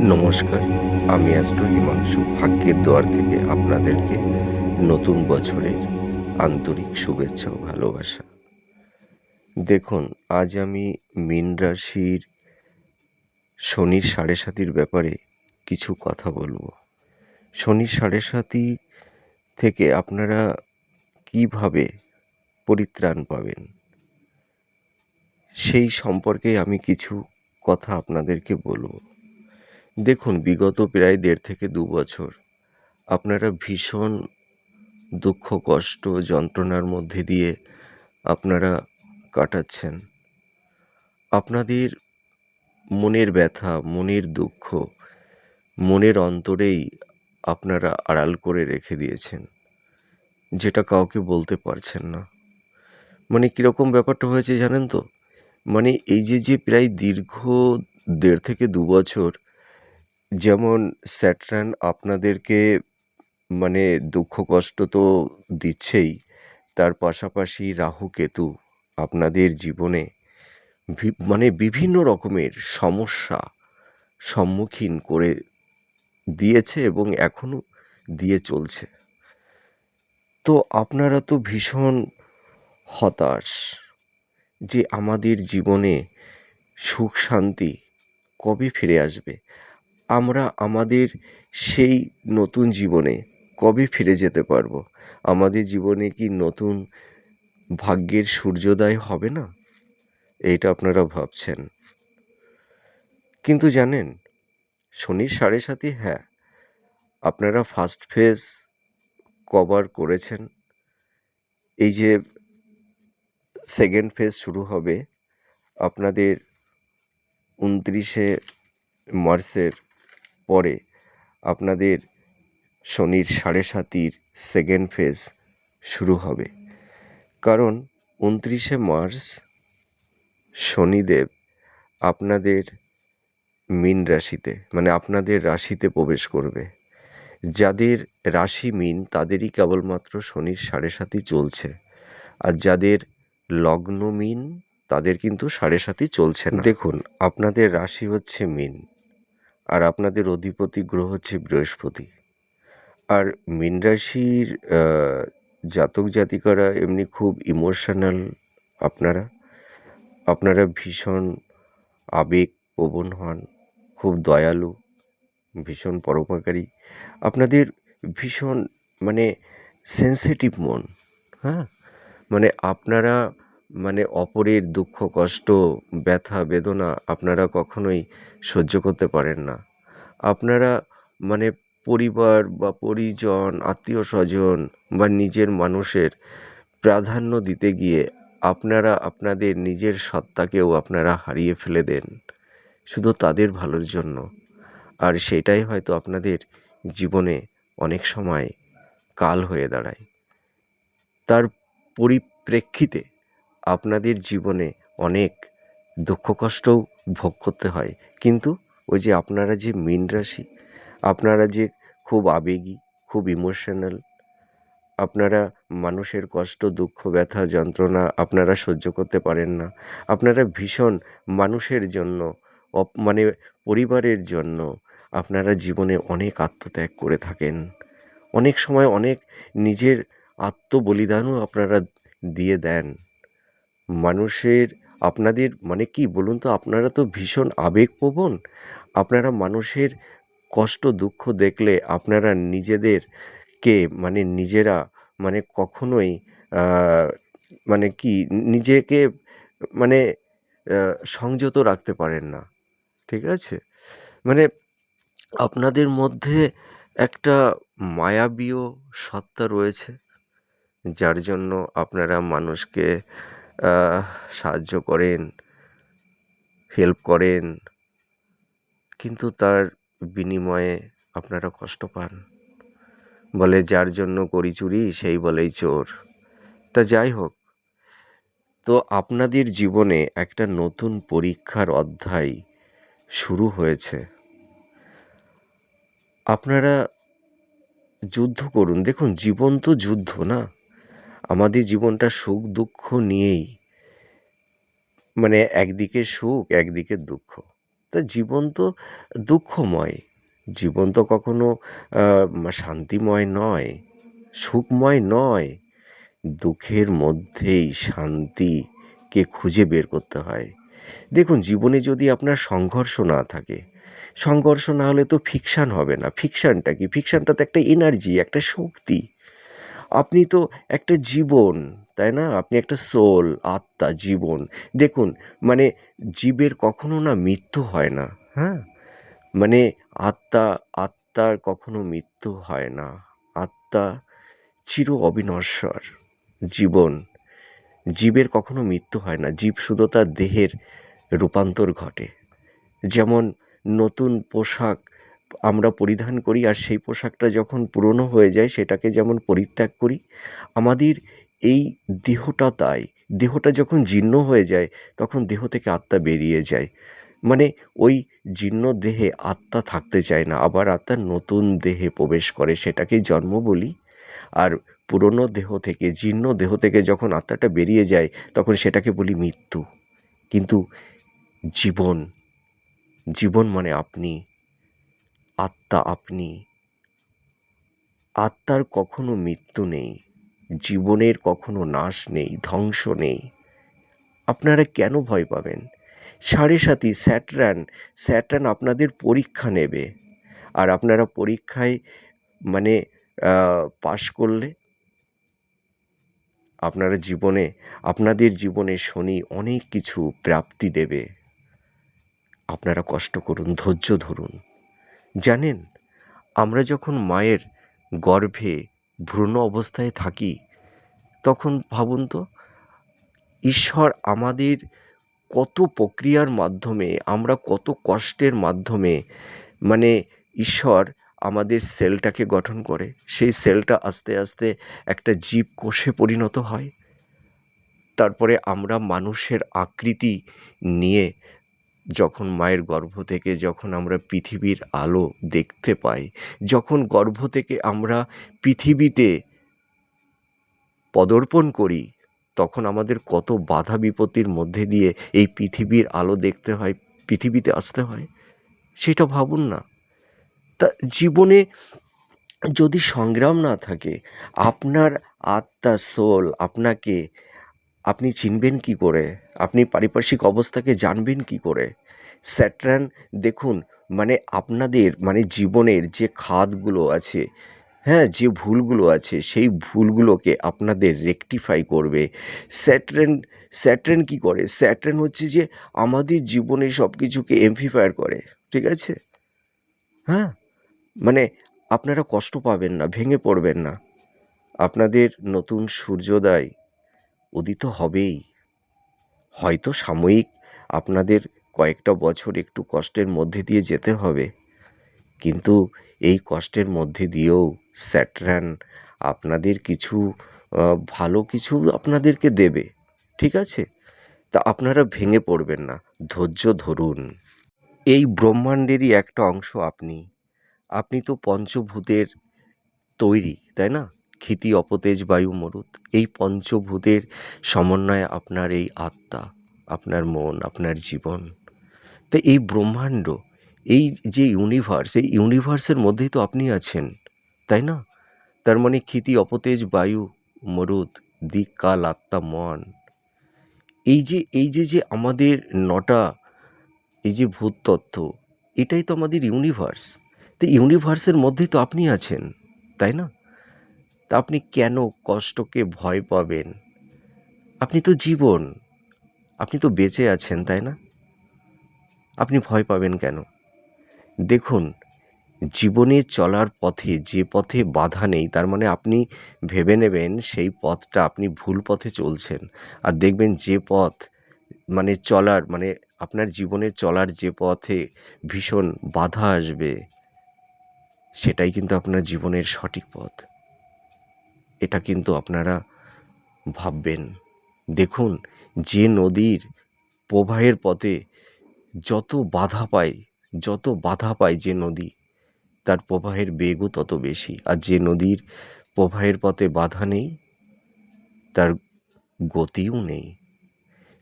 নমস্কার। আমি অ্যাস্ট্রো হিমাংশু, ভাগ্যের দোয়ার থেকে আপনাদেরকে নতুন বছরের আন্তরিক শুভেচ্ছা ও ভালোবাসা। দেখুন, আজ আমি মীন রাশির শনির সাড়ে সাতির ব্যাপারে কিছু কথা বলব। শনির সাড়ে সাতি থেকে আপনারা কীভাবে পরিত্রাণ পাবেন? সেই সম্পর্কে আমি কিছু কথা আপনাদেরকে বলব। দেখুন, বিগত প্রায় দেড় থেকে দু বছর আপনারা ভীষণ দুঃখ, কষ্ট, যন্ত্রণার মধ্যে দিয়ে আপনারা কাটাচ্ছেন। আপনাদের মনের ব্যথা, মনের দুঃখ, মনের অন্তরেই আপনারা আড়াল করে রেখে দিয়েছেন, যেটা কাউকে বলতে পারছেন না। মানে কীরকম ব্যাপারটা হয়েছে জানেন তো? মানে এই যে যে প্রায় দীর্ঘ দেড় থেকে দু বছর যেমন স্যাটরান আপনাদেরকে মানে দুঃখ, কষ্ট তো দিচ্ছেই। তার পাশাপাশি রাহু কেতু আপনাদের জীবনে মানে বিভিন্ন রকমের সমস্যা সম্মুখীন করে দিয়েছে এবং এখনও দিয়ে চলছে। তো আপনারা তো ভীষণ হতাশ যে আমাদের জীবনে সুখ শান্তি কবে ফিরে আসবে? আমরা আমাদের সেই নতুন জীবনে কবে ফিরে যেতে পারব? আমাদের জীবনে কি নতুন ভাগ্যের সূর্যোদয় হবে না? এইটা আপনারা ভাবছেন। কিন্তু জানেন, শনির সাড়ে সাথে হ্যাঁ আপনারা ফার্স্ট ফেজ কভার করেছেন। এই যে সেকেন্ড ফেজ শুরু হবে, আপনাদের উনত্রিশে মার্চের পরে আপনাদের শনির সাড়ে সাতির সেকেন্ড ফেজ শুরু হবে। কারণ উনত্রিশে মার্চ শনিদেব আপনাদের মীন রাশিতে মানে আপনাদের রাশিতে প্রবেশ করবে। যাদের রাশি মিন, তাদেরই কেবলমাত্র শনির সাড়ে সাতই চলছে। আর যাদের লগ্ন মিন, তাদের কিন্তু সাড়ে সাতই চলছে না। দেখুন, আপনাদের রাশি হচ্ছে মীন। আর আপনাদের অধিপতি গ্রহ হচ্ছে বৃহস্পতি। আর মীন রাশির জাতক জাতিকারা এমনি খুব ইমোশনাল আপনারা। আপনারা ভীষণ আবেগ প্রবণ হন, খুব দয়ালু, ভীষণ পরোপকারী। আপনাদের ভীষণ মানে সেন্সিটিভ মন হ্যাঁ? মানে আপনারা মানে অপরের দুঃখ, কষ্ট, ব্যথা, বেদনা আপনারা কখনোই সহ্য করতে পারেন না। আপনারা মানে পরিবার বা পরিজন আত্মীয় স্বজন বা নিজের মানুষের প্রাধান্য দিতে গিয়ে আপনারা আপনাদের নিজের সত্তাকেও আপনারা হারিয়ে ফেলে দেন। শুধু তাদের ভালোর জন্য। আর সেটাই হয়তো আপনাদের জীবনে অনেক সময় কাল হয়ে দাঁড়ায়। তার পরিপ্রেক্ষিতে আপনাদের জীবনে অনেক দুঃখ কষ্টও ভোগ করতে হয়। কিন্তু ওই যে আপনারা যে মীন রাশি, আপনারা যে খুব আবেগী, খুব ইমোশনাল আপনারা মানুষের কষ্ট, দুঃখ, ব্যথা, যন্ত্রণা আপনারা সহ্য করতে পারেন না। আপনারা ভীষণ মানুষের জন্য মানে পরিবারের জন্য আপনারা জীবনে অনেক আত্মত্যাগ করে থাকেন। অনেক সময় অনেক নিজের আত্মবলিদানও আপনারা দিয়ে দেন। মানুষের, আপনাদের মানে কি বলুন তো, আপনারা তো ভীষণ আবেগপ্রবণ। আপনারা মানুষের কষ্ট, দুঃখ দেখলে আপনারা নিজেদেরকে মানে নিজেরা মানে কখনোই মানে কি নিজেকে মানে সংযত রাখতে পারেন না। ঠিক আছে? মানে আপনাদের মধ্যে একটা মায়াবীয় সত্তা রয়েছে, যার জন্য আপনারা মানুষকে সাহায্য করেন হেল্প করেন, কিন্তু তার বিনিময়ে আপনারা কষ্ট পান। বলে, যার জন্য করি চুরি, সেই বলেই চোর। তা যাই হোক, তো আপনাদের জীবনে একটা নতুন পরীক্ষার অধ্যায় শুরু হয়েছে। আপনারা যুদ্ধ করুন। দেখুন, জীবন তো যুদ্ধ না? আমাদের জীবনটা সুখ, দুঃখ নিয়েই। মানে একদিকে সুখ, একদিকে দুঃখ। তা জীবন তো দুঃখময়। জীবন তো কখনো শান্তিময় নয়, সুখময় নয়। দুঃখের মধ্যেই শান্তিকে খুঁজে বের করতে হয়। দেখুন, জীবনে যদি আপনার সংঘর্ষ না থাকে, সংঘর্ষ না হলে তো ফিকশান হবে না। ফিকশানটা কি? ফিকশানটা তো একটা এনার্জি, একটা শক্তি। আপনি তো একটা জীবন, তাই না? আপনি একটা সোল আত্মা, জীবন। দেখুন মানে জীবের কখনো না মৃত্যু হয় না হ্যাঁ? মানে আত্মা, আত্মার কখনো মৃত্যু হয় না। আত্মা চির অবিনশ্বর জীবন। জীবের কখনো মৃত্যু হয় না। জীব শুধু তার দেহের রূপান্তর ঘটে। যেমন নতুন পোশাক আমরা পরিধান করি আর সেই পোশাকটা যখন পুরনো হয়ে যায় সেটাকে যেমন পরিত্যাগ করি, আমাদের এই দেহটা তাই। দেহটা যখন জীর্ণ হয়ে যায় তখন দেহ থেকে আত্মা বেরিয়ে যায়। মানে ওই জীর্ণ দেহে আত্মা থাকতে চায় না, আবার আত্মা নতুন দেহে প্রবেশ করে সেটাকেই জন্ম বলি। আর পুরনো দেহ থেকে, জীর্ণ দেহ থেকে যখন আত্মাটা বেরিয়ে যায় তখন সেটাকে বলি মৃত্যু। কিন্তু জীবন জীবন মানে আপনি। আত্মা আপনি। আত্মার কখনো মৃত্যু নেই, জীবনের কখনো নাশ নেই, ধ্বংস নেই। আপনারা কেন ভয় পাবেন? সাড়ে সাথী স্যাটরান স্যাটরান আপনাদের পরীক্ষা নেবে। আর আপনারা পরীক্ষায় মানে পাশ করলে? আপনারা জীবনে, আপনাদের জীবনে শনি অনেক কিছু প্রাপ্তি দেবে। আপনারা কষ্ট করুন, ধৈর্য ধরুন। জানেন, আমরা যখন মায়ের গর্ভে ভ্রূণ অবস্থায় থাকি, তখন ভাবুন তো, ঈশ্বর আমাদের কত প্রক্রিয়ার মাধ্যমে, আমরা কত কষ্টের মাধ্যমে মানে ঈশ্বর আমাদের সেলটাকে গঠন করে। সেই সেলটা আস্তে আস্তে একটা জীব কোষে পরিণত হয়। তারপরে আমরা মানুষের আকৃতি নিয়ে যখন মায়ের গর্ভ থেকে যখন আমরা পৃথিবীর আলো দেখতে পাই, যখন গর্ভ থেকে আমরা পৃথিবীতে পদর্পণ করি, তখন আমাদের কত বাধা বিপত্তির মধ্যে দিয়ে এই পৃথিবীর আলো দেখতে হয়, পৃথিবীতে আসতে হয়? সেটা ভাবুন না। তা জীবনে যদি সংগ্রাম না থাকে, আপনার আত্মা সোল আপনাকে আপনি চিনবেন কি করে? আপনি পারিপার্শ্বিক অবস্থাকে জানবেন কি করে? স্যাটরান, দেখুন মানে আপনাদের মানে জীবনের যে খাতগুলো আছে হ্যাঁ যে ভুলগুলো আছে, সেই ভুলগুলোকে আপনাদের রেকটিফাই করবে। স্যাট্রেন স্যাট্রেন কী করে? স্যাট্রেন হচ্ছে যে আমাদের জীবনে সব কিছুকে এমফিফায়ার করে, ঠিক আছে? হ্যাঁ? মানে আপনারা কষ্ট পাবেন না, ভেঙে পড়বেন না। আপনাদের নতুন সূর্যোদয় উদিত হবেই। হয়তো সাময়িক আপনাদের কয়েকটা বছর একটু কষ্টের মধ্যে দিয়ে যেতে হবে। কিন্তু এই কষ্টের মধ্যে দিয়েও স্যাটরান আপনাদের কিছু ভালো কিছু আপনাদেরকে দেবে, ঠিক আছে? তা আপনারা ভেঙে পড়বেন না, ধৈর্য ধরুন। এই ব্রহ্মাণ্ডেরই একটা অংশ আপনি। আপনি তো পঞ্চভূতের তৈরি, তাই না? ক্ষিতি অপতেজ বায়ু মরুত। এই পঞ্চভূতের সমন্বয়ে আপনার এই আত্মা, আপনার মন, আপনার জীবন। তো এই ব্রহ্মাণ্ড, এই যে ইউনিভার্স এই ইউনিভার্সের মধ্যেই তো আপনি আছেন, তাই না? তার মানে ক্ষিতি অপতেজ বায়ু মরুদ দিক কাল আত্মা মন। এই যে এই যে যে আমাদের নটা, এই যে ভূততত্ত্ব এটাই তো আমাদের ইউনিভার্স তো ইউনিভার্সের মধ্যেই তো আপনি আছেন, তাই না? তা আপনি কেন কষ্টকে ভয় পাবেন? আপনি তো জীবন। আপনি তো বেঁচে আছেন, তাই না? আপনি ভয় পাবেন কেন? দেখুন, জীবনে চলার পথে, যে পথে বাধা নেই, তার মানে আপনি ভেবে নেবেন সেই পথটা আপনি ভুল পথে চলছেন। আর দেখবেন যে পথ মানে চলার মানে আপনার জীবনে চলার যে পথে ভীষণ বাধা আসবে, সেটাই কিন্তু আপনার জীবনের সঠিক পথ। এটা কিন্তু আপনারা ভাববেন। দেখুন, যে নদীর প্রবাহের পথে যত বাধা পায়, যত বাধা পায় যে নদী, তার প্রবাহের বেগও তত বেশি। আর যে নদীর প্রবাহের পথে বাধা নেই, তার গতিও নেই।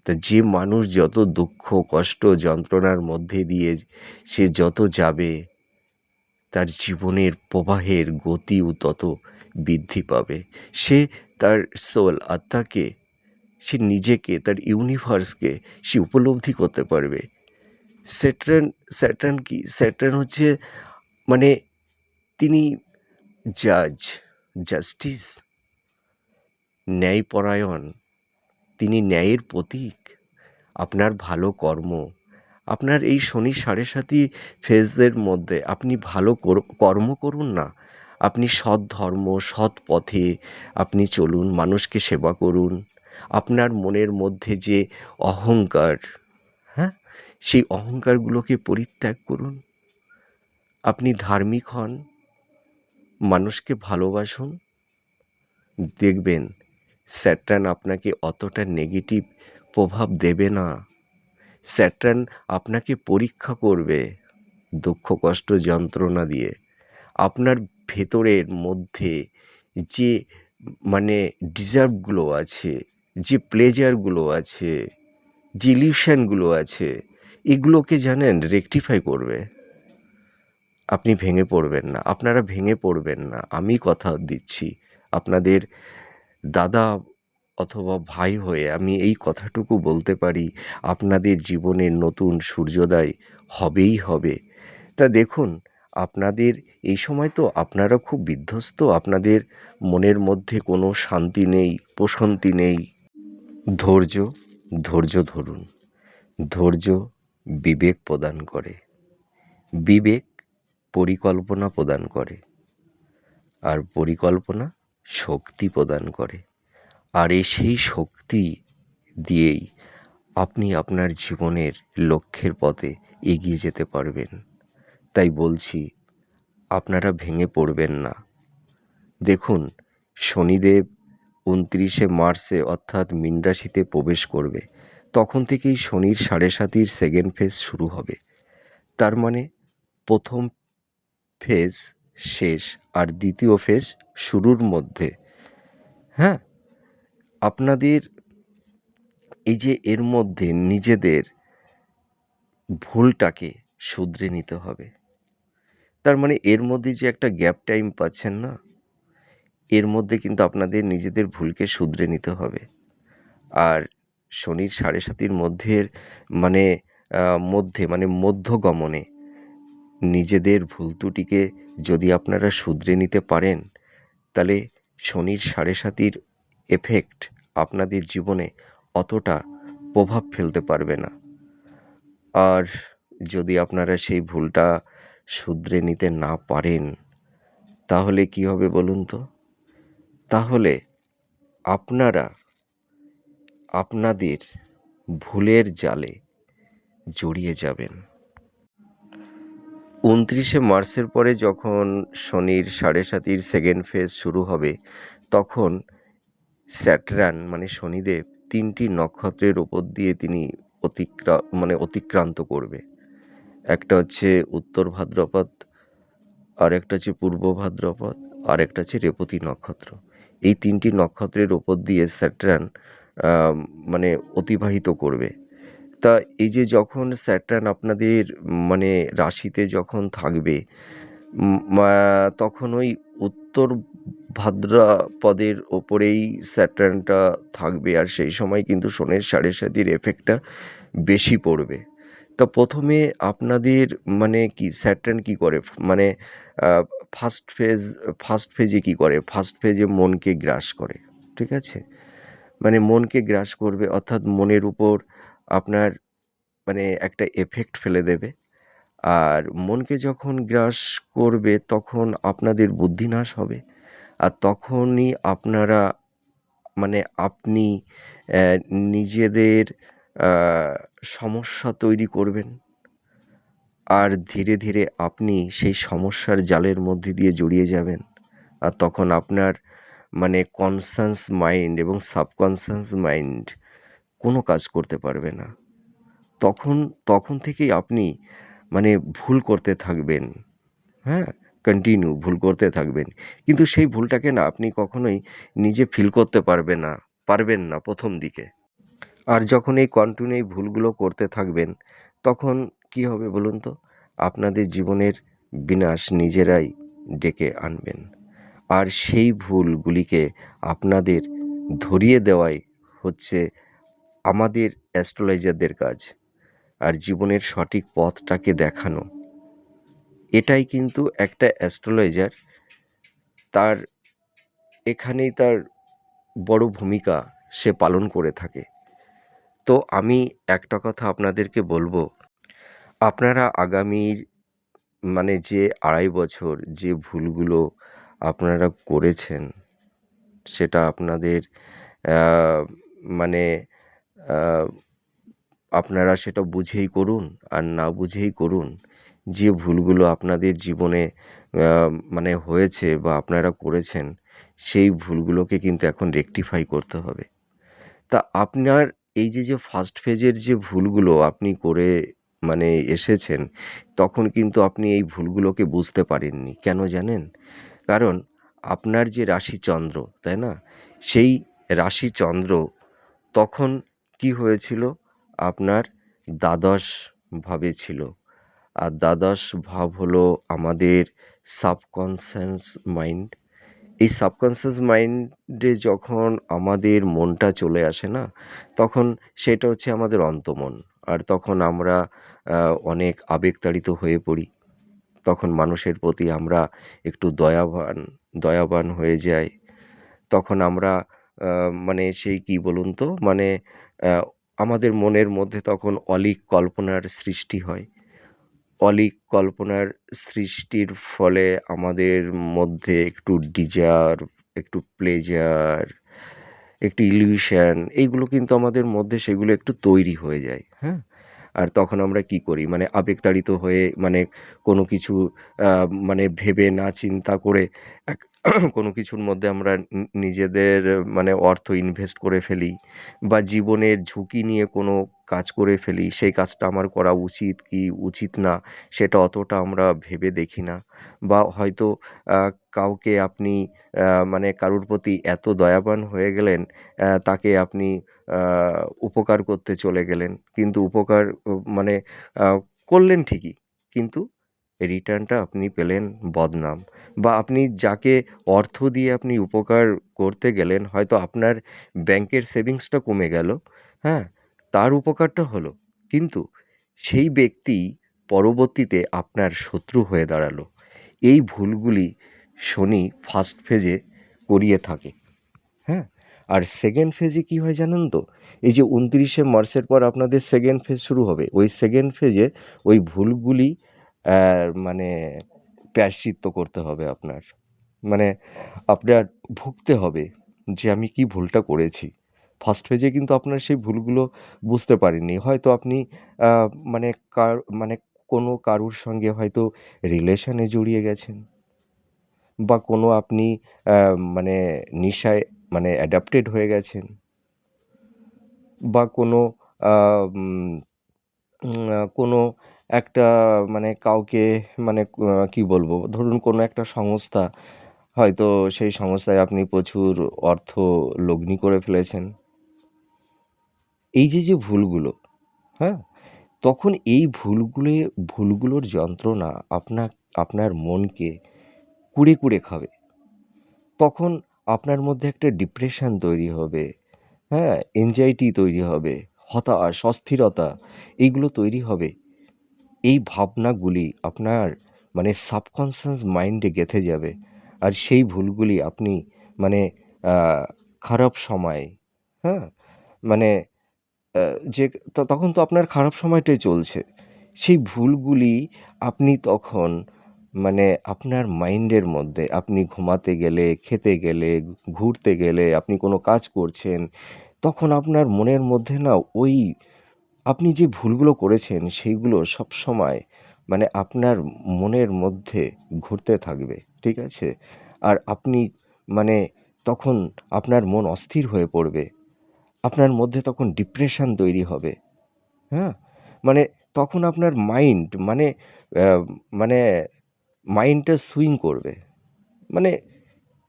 তা যে মানুষ যত দুঃখ, কষ্ট, যন্ত্রণার মধ্যে দিয়ে সে যত যাবে, তার জীবনের প্রবাহের গতিও তত বৃদ্ধি পাবে। সে তার সোল আত্মাকে, সে নিজেকে, তার ইউনিভার্সকে সে উপলব্ধি করতে পারবে। স্যাটার্ন স্যাটার্ন কি? স্যাটার্ন হচ্ছে মানে তিনি জাজ জাস্টিস ন্যায়পরায়ণ। তিনি ন্যায়ের প্রতীক। আপনার ভালো কর্ম, আপনার এই শনি সাড়ে সাতি ফেজের মধ্যে আপনি ভালো কর- কর্ম করুন না। আপনি সৎ ধর্ম, সৎ পথে আপনি চলুন, মানুষকে সেবা করুন। আপনার মনের মধ্যে যে অহংকার হ্যাঁ? সেই অহংকারগুলোকে পরিত্যাগ করুন। আপনি ধার্মিক হন, মানুষকে ভালোবাসুন। দেখবেন, স্যাটার্ন আপনাকে অতটা নেগেটিভ প্রভাব দেবে না। স্যাটার্ন আপনাকে পরীক্ষা করবে, দুঃখ, কষ্ট, যন্ত্রণা দিয়ে। আপনার ভেতরের মধ্যে যে মানে ডিজার্ভগুলো আছে, যে প্লেজারগুলো আছে, যে ইলিউশনগুলো আছে, এগুলোকে জানেন রেকটিফাই করবে। আপনি ভেঙে পড়বেন না। আপনারা ভেঙে পড়বেন না। আমি কথা দিচ্ছি। আপনাদের দাদা অথবা ভাই হয়ে আমি এই কথাটুকু বলতে পারি। আপনাদের জীবনের নতুন সূর্যোদয় হবেই হবে। তা দেখুন আপনাদের, এই সময় তো আপনারা খুব বিধ্বস্ত, আপনাদের মনের মধ্যে কোনো শান্তি নেই, প্রশান্তি নেই। ধৈর্য ধৈর্য ধরুন। ধৈর্য বিবেক প্রদান করে। বিবেক পরিকল্পনা প্রদান করে। আর পরিকল্পনা শক্তি প্রদান করে। আর এই সেই শক্তি দিয়েই আপনি আপনার জীবনের লক্ষ্যের পথে এগিয়ে যেতে পারবেন। তাই বলছি, আপনারা ভেঙে পড়বেন না। দেখুন, শনিদেব উনত্রিশে মার্চে অর্থাৎ মীন রাশিতে প্রবেশ করবে। তখন থেকেই শনির সাড়ে সাতির সেকেন্ড ফেজ শুরু হবে। তার মানে প্রথম ফেজ শেষ আর দ্বিতীয় ফেজ শুরুর মধ্যে। হ্যাঁ? আপনাদের এই যে এর মধ্যে নিজেদের ভুলটাকে শুধরে নিতে হবে। তার মানে এর মধ্যে যে একটা গ্যাপ টাইম পাচ্ছেন না, এর মধ্যে কিন্তু আপনাদের নিজেদের ভুলকে শুধরে নিতে হবে। আর শনির সাড়ে সাতির মধ্যের মানে মধ্যে মানে মধ্যগমনে নিজেদের ভুল ত্রুটিকে যদি আপনারা শুধরে নিতে পারেন, তাহলে শনির সাড়ে সাতির এফেক্ট আপনাদের জীবনে অতটা প্রভাব ফেলতে পারবে না। আর যদি আপনারা সেই ভুলটা শুধরে নিতে না পারেন, তাহলে কি হবে বলুন তো? তাহলে আপনারা আপনাদের ভুলের জালে জড়িয়ে যাবেন। উনত্রিশে মার্চের পরে যখন শনির সাড়ে সাতির সেকেন্ড ফেজ শুরু হবে, তখন স্যাটরান মানে শনিদেব তিনটি নক্ষত্রের ওপর দিয়ে তিনি অতিক্রা মানে অতিক্রান্ত করবে। একটা হচ্ছে উত্তর ভাদ্রপদ আর একটা হচ্ছে পূর্ব ভাদ্রপদ আর একটা হচ্ছে রেবতী নক্ষত্র। এই তিনটি নক্ষত্রের ওপর দিয়ে স্যাটরান মানে অতিবাহিত করবে। তা এই যে যখন স্যাটার্ন আপনাদের মানে রাশিতে যখন থাকবে তখন ওই উত্তর ভাদ্রাপদের ওপরেই স্যাটার্নটা থাকবে। আর সেই সময় কিন্তু সোনের সাড়ে সাতির এফেক্টটা বেশি পড়বে। তা প্রথমে আপনাদের মানে কি স্যাটার্ন কি করে? মানে ফার্স্ট ফেজ ফার্স্ট ফেজে কি করে? ফার্স্ট ফেজে মনকে গ্রাস করে, ঠিক আছে? মানে মনকে গ্রাস করবে, অর্থাৎ মনের উপর আপনার মানে একটা এফেক্ট ফেলে দেবে। আর মনকে যখন গ্রাস করবে, তখন আপনাদের বুদ্ধিনাশ হবে। আর তখনই আপনারা মানে আপনি নিজেদের সমস্যা তৈরি করবেন। আর ধীরে ধীরে আপনি সেই সমস্যার জালের মধ্যে দিয়ে জড়িয়ে যাবেন। আর তখন আপনার মানে কনসাস মাইন্ড এবং সাবকনসাস মাইন্ড কোনো কাজ করতে পারবে না। তখন তখন থেকেই আপনি মানে ভুল করতে থাকবেন। হ্যাঁ? কন্টিনিউ ভুল করতে থাকবেন। কিন্তু সেই ভুলটাকে না আপনি কখনোই নিজে ফিল করতে পারবে না, পারবেন না প্রথম দিকে। আর যখন এই কন্টিনিউ এই ভুলগুলো করতে থাকবেন, তখন কী হবে বলুন তো? আপনাদের জীবনের বিনাশ নিজেরাই ডেকে আনবেন। আর সেই ভুলগুলিকে আপনাদের ধরিয়ে দেওয়াই হচ্ছে আমাদের অ্যাস্ট্রোলজারদের কাজ। আর জীবনের সঠিক পথটাকে দেখানো। এটাই কিন্তু একটা অ্যাস্ট্রোলজার তার, এখানেই তার বড় ভূমিকা সে পালন করে থাকে। তো আমি একটা কথা আপনাদেরকে বলব। আপনারা আগামীর মানে যে আড়াই বছর যে ভুলগুলো আপনারা করেছেন, সেটা আপনাদের মানে আপনারা সেটা বুঝেই করুন আর না বুঝেই করুন। যে ভুলগুলো আপনাদের জীবনে মানে হয়েছে বা আপনারা করেছেন, সেই ভুলগুলোকে কিন্তু এখন রেকটিফাই করতে হবে। তা আপনার এই যে যে ফার্স্ট ফেজের যে ভুলগুলো আপনি করে মানে এসেছেন, তখন কিন্তু আপনি এই ভুলগুলোকে বুঝতে পারেননি। কেন জানেন? কারণ আপনার যে রাশি চন্দ্র, তাই না? সেই রাশি চন্দ্র তখন কি হয়েছিল? আপনার দ্বাদশ ভাবে ছিল। আর দ্বাদশ ভাব হলো আমাদের সাবকনসিয়াস মাইন্ড এই সাবকনসিয়াস মাইন্ডে যখন আমাদের মনটা চলে আসে না, তখন সেটা হচ্ছে আমাদের অন্তমন। আর তখন আমরা অনেক আবেগতাড়িত হয়ে পড়ি। তখন মানুষের প্রতি আমরা একটু দয়াবান দয়াবান হয়ে যাই। তখন আমরা মানে সেই কী বলুন তো? মানে আমাদের মনের মধ্যে তখন অলিক কল্পনার সৃষ্টি হয়। অলিক কল্পনার সৃষ্টির ফলে আমাদের মধ্যে একটু ডিজার, একটু প্লেজার একটু ইলিউশন এইগুলো কিন্তু আমাদের মধ্যে সেগুলো একটু তৈরি হয়ে যায় হ্যাঁ? আর তখন আমরা কি করি? মানে আবেগতাড়িত হয়ে মানে কোনো কিছু মানে ভেবে না চিন্তা করে এক কোনো কিছুর মধ্যে আমরা নিজেদের মানে অর্থ ইনভেস্ট করে ফেলি বা জীবনের ঝুঁকি নিয়ে কোনো কাজ করে ফেলি, সেই কাজটা আমার করা উচিত কি উচিত না, সেটা অতটা আমরা ভেবে দেখি না। বা হয়তো কাউকে আপনি মানে কারুর প্রতি এত দয়াবান হয়ে গেলেন তাকে আপনি উপকার করতে চলে গেলেন। কিন্তু উপকার মানে করলেন ঠিকই, কিন্তু রিটার্নটা আপনি পেলেন বদনাম বা আপনি যাকে অর্থ দিয়ে আপনি উপকার করতে গেলেন, হয়তো আপনার ব্যাংকের সেভিংসটা কমে গেল হ্যাঁ তার উপকারটা হলো। কিন্তু সেই ব্যক্তি পরবর্তীতে আপনার শত্রু হয়ে দাঁড়াল। এই ভুলগুলি শনি ফার্স্ট ফেজে করিয়ে থাকে হ্যাঁ। আর সেকেন্ড ফেজে কী হয় জানেন তো? এই যে উনত্রিশে মার্চের পর আপনাদের সেকেন্ড ফেজ শুরু হবে। ওই সেকেন্ড ফেজে ওই ভুলগুলি মানে প্রায়শ্চিত্ত করতে হবে আপনার। মানে আপনার ভুগতে হবে যে আমি কী ভুলটা করেছি। ফার্স্ট ফেজে কিন্তু আপনার সেই ভুলগুলো বুঝতে পারেননি। হয়তো আপনি মানে কার মানে কোনো কারুর সঙ্গে হয়তো রিলেশনে জড়িয়ে গেছেন। বা কোনো আপনি মানে নেশায় মানে অ্যাডাপ্টেড হয়ে গেছেন। বা কোনো কোনো একটা মানে কাউকে মানে কী বলব? ধরুন কোনো একটা সংস্থা, হয়তো সেই সংস্থায় আপনি প্রচুর অর্থ লগ্নি করে ফেলেছেন। এই যে যে ভুলগুলো হ্যাঁ? তখন এই ভুলগুলো, ভুলগুলোর যন্ত্রণা আপনার আপনার মনকে কুড়ে কুড়ে খাবে। তখন আপনার মধ্যে একটা ডিপ্রেশন তৈরি হবে হ্যাঁ? এনজাইটি তৈরি হবে, হতাশ, অস্থিরতা এইগুলো তৈরি হবে। এই ভাবনাগুলি আপনার মানে সাবকনসিয়াস মাইন্ডে গেঁথে যাবে। আর সেই ভুলগুলি আপনি মানে খারাপ সময় হ্যাঁ? মানে যে তখন তো আপনার খারাপ সময়টাই চলছে। সেই ভুলগুলি আপনি তখন মানে আপনার মাইন্ডের মধ্যে, আপনি ঘুমাতে গেলে, খেতে গেলে, ঘুরতে গেলে, আপনি কোনো কাজ করছেন, তখন আপনার মনের মধ্যে না ওই আপনি যে ভুলগুলো করেছেন, সেইগুলো সব সময় মানে আপনার মনের মধ্যে ঘুরতে থাকবে, ঠিক আছে? আর আপনি মানে তখন আপনার মন অস্থির হয়ে পড়বে, আপনার মধ্যে তখন ডিপ্রেশন তৈরি হবে হ্যাঁ? মানে তখন আপনার মাইন্ড মানে মানে মাইন্ডটা সুইং করবে মানে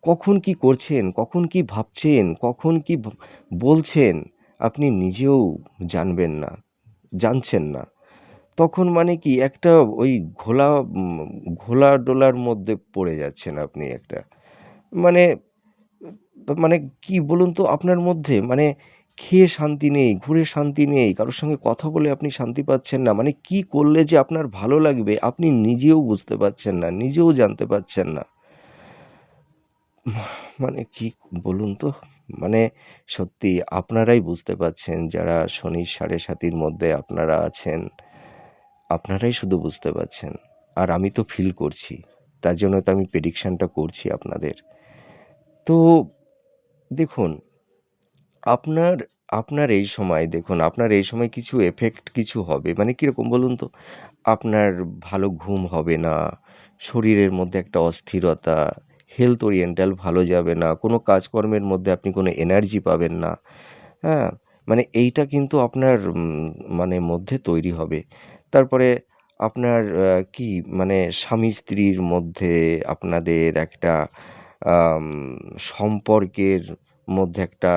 কখন কি করছেন, কখন কি ভাবছেন, কখন কি বলছেন, আপনি নিজেও জানবেন না। জানছেন না। তখন মানে কি একটা ওই ঘোলা ঘোলা ডোলার মধ্যে পড়ে যাচ্ছেন আপনি একটা। মানে মানে কি বলুন তো আপনার মধ্যে? মানে খেয়ে শান্তি নেই, ঘুরে শান্তি নেই, কারোর সঙ্গে কথা বলে আপনি শান্তি পাচ্ছেন না। মানে কি করলে যে আপনার ভালো লাগবে আপনি নিজেও বুঝতে পারছেন না, নিজেও জানতে পারছেন না। মানে কি বলুন তো? মানে সত্যি আপনারাই বুঝতে পারছেন যারা শনির সাড়ে সাতির মধ্যে আপনারা আছেন, আপনারাই শুধু বুঝতে পারছেন। আর আমি তো ফিল করছি, তার জন্য তো আমি প্রেডিকশানটা করছি আপনাদের। তো দেখুন, আপনার আপনার এই সময় দেখুন, আপনার এই সময় কিছু এফেক্ট কিছু হবে। মানে কীরকম বলুন তো? আপনার ভালো ঘুম হবে না, শরীরের মধ্যে একটা অস্থিরতা হেলথ ওরিয়েন্টাল ভালো যাবে না, কোনো কাজকর্মের মধ্যে আপনি কোনো এনার্জি পাবেন না। হ্যাঁ মানে এইটা কিন্তু আপনার মানে মধ্যে তৈরি হবে। তারপরে আপনার কি মানে স্বামী স্ত্রীর মধ্যে আপনাদের একটা সম্পর্কের মধ্যে একটা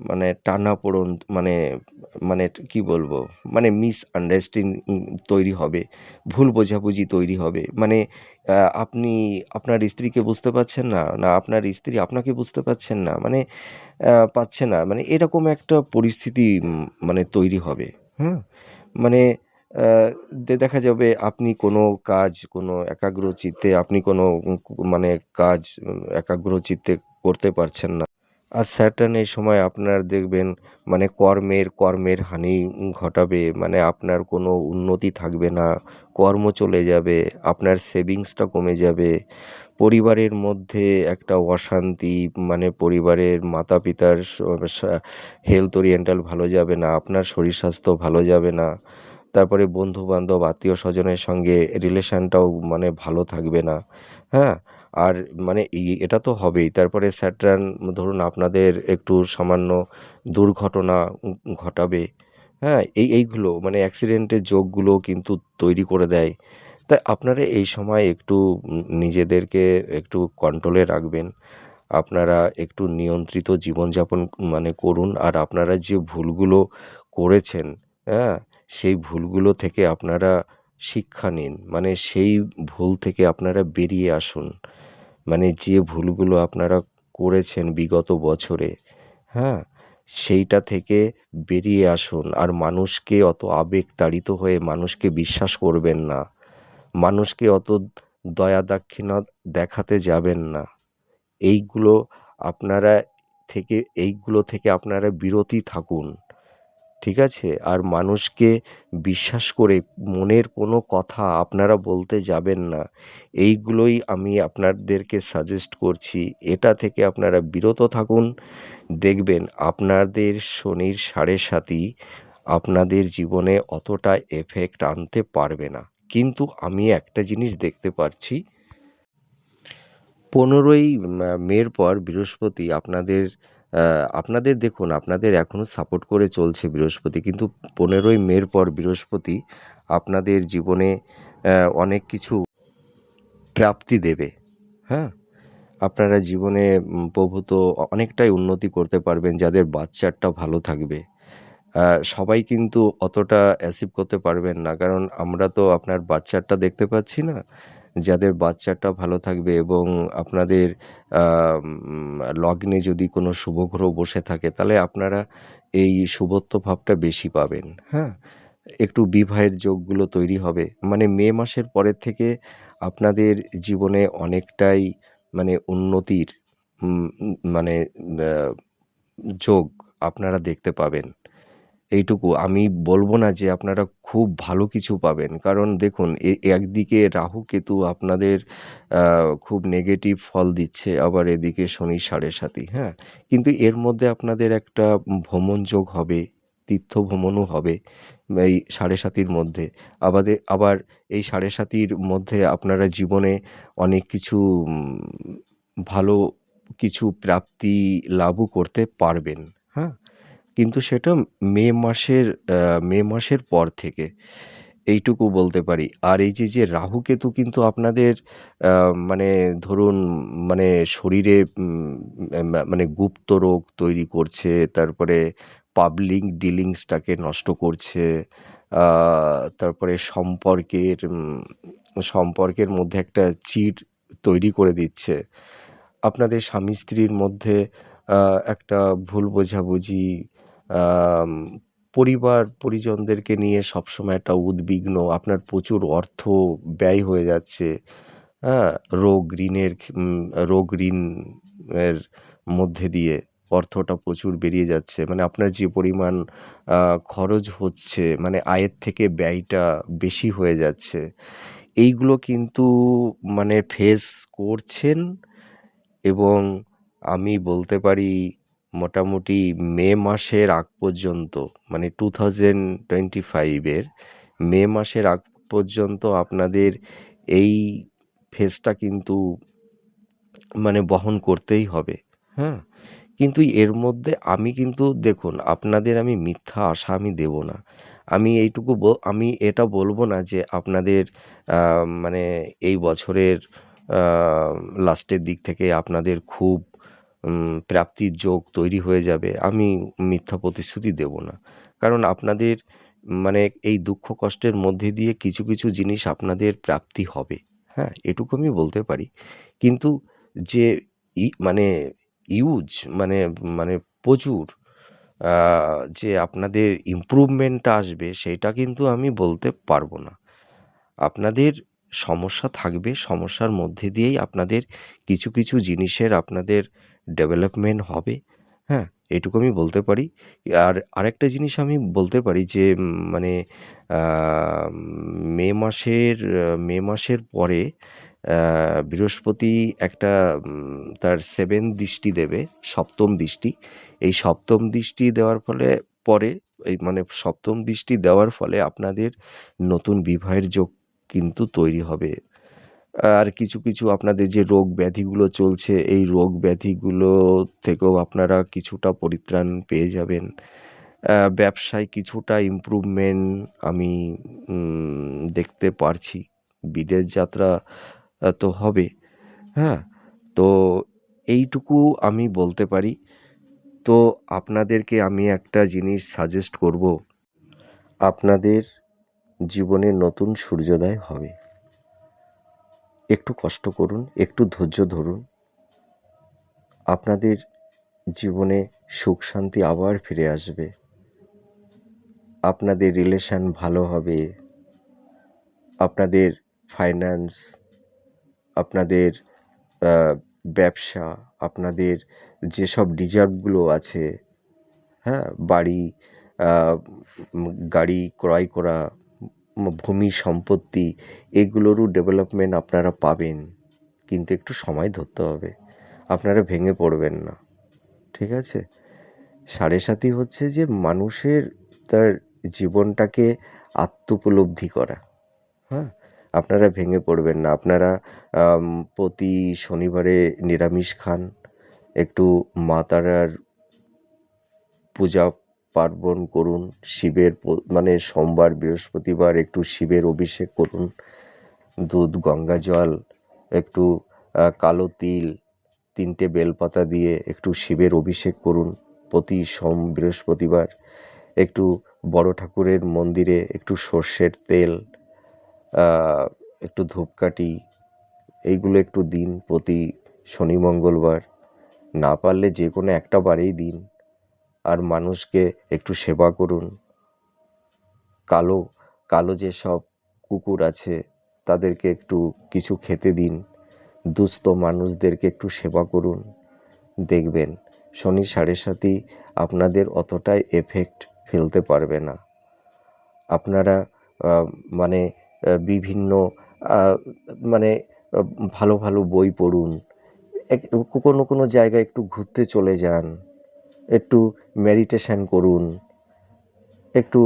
মানে টানাপোড়েন মানে মানে কি বলব মানে মিস আন্ডারস্ট্যান্ডিং তৈরি হবে, ভুল বোঝাবুঝি তৈরি হবে। মানে আপনি আপনার স্ত্রীকে বুঝতে পারছেন না না আপনার স্ত্রী আপনাকে বুঝতে পারছেন না মানে পাচ্ছে না মানে এরকম একটা পরিস্থিতি মানে তৈরি হবে হ্যাঁ মানে দেখা যাবে আপনি কোনো কাজ, কোনো একাগ্র চিত্তে আপনি কোনো মানে কাজ একাগ্র চিত্তে করতে পারছেন না। আর স্যাটার্ন এই সময় আপনার দেখবেন মানে কর্মের কর্মের হানি ঘটাবে মানে আপনার কোনো উন্নতি থাকবে না, কর্ম চলে যাবে, আপনার সেভিংসটা কমে যাবে। পরিবারের মধ্যে একটা অশান্তি মানে পরিবারের মাতা পিতার হেলথ ওরিয়েন্টাল ভালো যাবে না, আপনার শরীর স্বাস্থ্য ভালো যাবে না। তারপরে বন্ধু বান্ধব আত্মীয় স্বজনের সঙ্গে রিলেশানটাও মানে ভালো থাকবে না। হ্যাঁ? আর মানে এটা তো হবেই। তারপরে স্যাটার্ন, ধরুন আপনাদের একটু সামান্য দুর্ঘটনা ঘটাবে হ্যাঁ? এই, এইগুলো মানে অ্যাক্সিডেন্টের যোগগুলো কিন্তু তৈরি করে দেয়। তাই আপনারা এই সময় একটু নিজেদেরকে একটু কন্ট্রোলে রাখবেন। আপনারা একটু নিয়ন্ত্রিত জীবনযাপন মানে করুন আর আপনারা যে ভুলগুলো করেছেন হ্যাঁ? সেই ভুলগুলো থেকে আপনারা শিক্ষা নিন। মানে সেই ভুল থেকে আপনারা বেরিয়ে আসুন। মানে যে ভুলগুলো আপনারা করেছেন বিগত বছরে হ্যাঁ? সেইটা থেকে বেরিয়ে আসুন। আর মানুষকে অত আবেগ তাড়িত হয়ে মানুষকে বিশ্বাস করবেন না। মানুষকে অত দয়া দাক্ষিণা দেখাতে যাবেন না। এইগুলো আপনারা থেকে, এইগুলো থেকে আপনারা বিরতি থাকুন। ঠিক আছে? আর মানুষকে বিশ্বাস করে মনের কোনো কথা আপনারা বলতে যাবেন না। এইগুলোই আমি আপনাদেরকে সাজেস্ট করছি। এটা থেকে আপনারা বিরত থাকুন। দেখবেন আপনাদের শনির সাড়ে সাতই আপনাদের জীবনে অতটা এফেক্ট আনতে পারবে না। কিন্তু আমি একটা জিনিস দেখতে পারছি। পনেরোই মের পর বৃহস্পতি আপনাদের আপনাদের দেখুন, আপনাদের এখনও সাপোর্ট করে চলছে বৃহস্পতি, কিন্তু পনেরোই মের পর বৃহস্পতি আপনাদের জীবনে অনেক কিছু প্রাপ্তি দেবে। হ্যাঁ? আপনারা জীবনে প্রভূত অনেকটাই উন্নতি করতে পারবেন, যাদের বাচ্চাটা ভালো থাকবে। সবাই কিন্তু অতটা অ্যাসিভ করতে পারবেন না, কারণ আমরা তো আপনার বাচ্চাটা দেখতে পাচ্ছি না। যাদের বাচ্চাটা ভালো থাকবে এবং আপনাদের লগ্নে যদি কোনো শুভগ্রহ বসে থাকে, তাহলে আপনারা এই শুভত্ব ভাবটা বেশি পাবেন হ্যাঁ? একটু বিবাহের যোগগুলো তৈরি হবে। মানে মে মাসের পরের থেকে আপনাদের জীবনে অনেকটাই মানে উন্নতির মানে যোগ আপনারা দেখতে পাবেন। এইটুকু। আমি বলব না যে আপনারা খুব ভালো কিছু পাবেন। কারণ দেখুন একদিকে রাহু কেতু আপনাদের খুব নেগেটিভ ফল দিচ্ছে, আবার এদিকে শনি সাড়ে সাতি হ্যাঁ? কিন্তু এর মধ্যে আপনাদের একটা ভ্রমণ যোগ হবে, তীর্থ ভ্রমণও হবে, এই সাড়ে সাতির মধ্যে। আবাদে, আবার এই সাড়ে সাতির মধ্যে আপনারা জীবনে অনেক কিছু ভালো কিছু প্রাপ্তি লাভও করতে পারবেন। কিন্তু সেটা মে মাসের মে মাসের পর থেকে। এইটুকু বলতে পারি। আর এই যে যে রাহু কেতু কিন্তু আপনাদের মানে ধরুন মানে শরীরে মানে গুপ্ত রোগ তৈরি করছে, তারপরে পাবলিক ডিলিংসটাকে নষ্ট করছে তারপরে সম্পর্কের সম্পর্কের মধ্যে একটা চিট তৈরি করে দিচ্ছে। আপনাদের স্বামী স্ত্রীর মধ্যে একটা ভুল বোঝাবুঝি পরিবার, পরিজনদেরকে নিয়ে সবসময় একটা উদ্বিগ্ন, আপনার প্রচুর অর্থ ব্যয় হয়ে যাচ্ছে হ্যাঁ? রোগ ঋণের রোগ ঋণ এর মধ্যে দিয়ে অর্থটা প্রচুর বেরিয়ে যাচ্ছে। মানে আপনার যে পরিমাণ খরচ হচ্ছে মানে আয়ের থেকে ব্যয়টা বেশি হয়ে যাচ্ছে। এইগুলো কিন্তু মানে ফেস করছেন এবং আমি বলতে পারি মোটামুটি মে মাসের আগ পর্যন্ত মানে টু থাউজেন্ড টোয়েন্টি ফাইভের মে মাসের আগ পর্যন্ত আপনাদের এই ফেসটা কিন্তু মানে বহন করতেই হবে। হ্যাঁ? কিন্তু এর মধ্যে আমি কিন্তু, দেখুন, আপনাদের আমি মিথ্যা আশা আমি দেবো না। আমি এইটুকু আমি এটা বলব না যে আপনাদের মানে এই বছরের লাস্টের দিক থেকে আপনাদের খুব প্রাপ্তির যোগ তৈরি হয়ে যাবে, আমি মিথ্যা প্রতিশ্রুতি দেবো না। কারণ আপনাদের মানে এই দুঃখ কষ্টের মধ্যে দিয়ে কিছু কিছু জিনিস আপনাদের প্রাপ্তি হবে। হ্যাঁ এটুকু আমি বলতে পারি। কিন্তু যে ই মানে ইউজ মানে মানে প্রচুর যে আপনাদের ইমপ্রুভমেন্টটা আসবে, সেটা কিন্তু আমি বলতে পারব না। আপনাদের সমস্যা থাকবে, সমস্যার মধ্যে দিয়েই আপনাদের কিছু কিছু জিনিসের আপনাদের ডেভেলপমেন্ট হবে হ্যাঁ? এটুকু আমি বলতে পারি। আর আরেকটা জিনিস আমি বলতে পারি যে মানে মে মাসের মে মাসের পরে বৃহস্পতি একটা তার সেভেন দৃষ্টি দেবে, সপ্তম দৃষ্টি। এই সপ্তম দৃষ্টি দেওয়ার ফলে পরে, এই মানে সপ্তম দৃষ্টি দেওয়ার ফলে আপনাদের নতুন বিবাহের যোগ কিন্তু তৈরি হবে। আর কিছু কিছু আপনাদের যে রোগ ব্যাধিগুলো চলছে, এই রোগ ব্যাধিগুলো থেকেও আপনারা কিছুটা পরিত্রাণ পেয়ে যাবেন। ব্যবসায় কিছুটা ইমপ্রুভমেন্ট আমি দেখতে পারছি। বিদেশ যাত্রা তো হবে হ্যাঁ? তো এইটুকু আমি বলতে পারি। তো আপনাদেরকে আমি একটা জিনিস সাজেস্ট করব। আপনাদের জীবনে নতুন সূর্যোদয় হবে। একটু কষ্ট করুন, একটু ধৈর্য ধরুন। আপনাদের জীবনে সুখ শান্তি আবার ফিরে আসবে। আপনাদের রিলেশান ভালো হবে। আপনাদের ফাইন্যান্স আপনাদের ব্যবসা, আপনাদের যেসব ডিজার্ভগুলো আছে হ্যাঁ? বাড়ি গাড়ি ক্রয় করা ভূমি সম্পত্তি এগুলোরও ডেভেলপমেন্ট আপনারা পাবেন। কিন্তু একটু সময় ধরতে হবে। আপনারা ভেঙে পড়বেন না। ঠিক আছে? সাড়ে সাথী হচ্ছে যে মানুষের তার জীবনটাকে আত্মোপলব্ধি করা। হ্যাঁ? আপনারা ভেঙে পড়বেন না। আপনারা প্রতি শনিবারে নিরামিষ খান। একটু মা তারার পূজা পার্বণ করুন, শিবের মানে সোমবার, বৃহস্পতিবার একটু শিবের অভিষেক করুন। দুধ, গঙ্গা জল, একটু কালো তিল, তিনটে বেলপাতা দিয়ে একটু শিবের অভিষেক করুন। প্রতি সোম, বৃহস্পতিবার একটু বড় ঠাকুরের মন্দিরে একটু সর্ষের তেল একটু ধূপকাঠি, এইগুলো একটু দিন প্রতি শনি, মঙ্গলবার। না পারলে যে কোনো একটা বারেই দিন। আর মানুষকে একটু সেবা করুন। কালো কালো যেসব কুকুর আছে, তাদেরকে একটু কিছু খেতে দিন। দুস্থ মানুষদেরকে একটু সেবা করুন। দেখবেন, শনি সাড়ে সাতই আপনাদের অতটাই এফেক্ট ফেলতে পারবে না। আপনারা মানে বিভিন্ন মানে ভালো ভালো বই পড়ুন। কোনো কোনো জায়গায় একটু ঘুরতে চলে যান। একটু মেডিটেশান করুন, একটু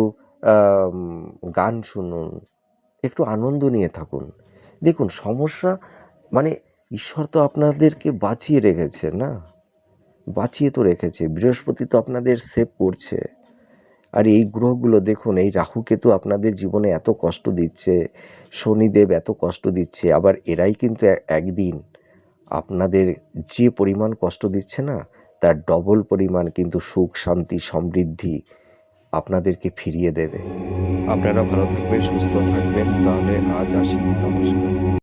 গান শুনুন, একটু আনন্দ নিয়ে থাকুন। দেখুন, সমস্যা মানে ঈশ্বর তো আপনাদেরকে বাঁচিয়ে রেখেছে না? বাঁচিয়ে তো রেখেছে, বৃহস্পতি তো আপনাদের সেভ করছে। আর এই গ্রহগুলো দেখুন, এই রাহুকেতু আপনাদের জীবনে এত কষ্ট দিচ্ছে, শনিদেব এত কষ্ট দিচ্ছে, আবার এরাই কিন্তু একদিন আপনাদের যে পরিমাণ কষ্ট দিচ্ছে না তার ডবল পরিমাণ কিন্তু সুখ, শান্তি, সমৃদ্ধি আপনাদেরকে ফিরিয়ে দেবে। আপনারা ভালো থাকবেন, সুস্থ থাকবেন, তাহলে আজ আসি। নমস্কার।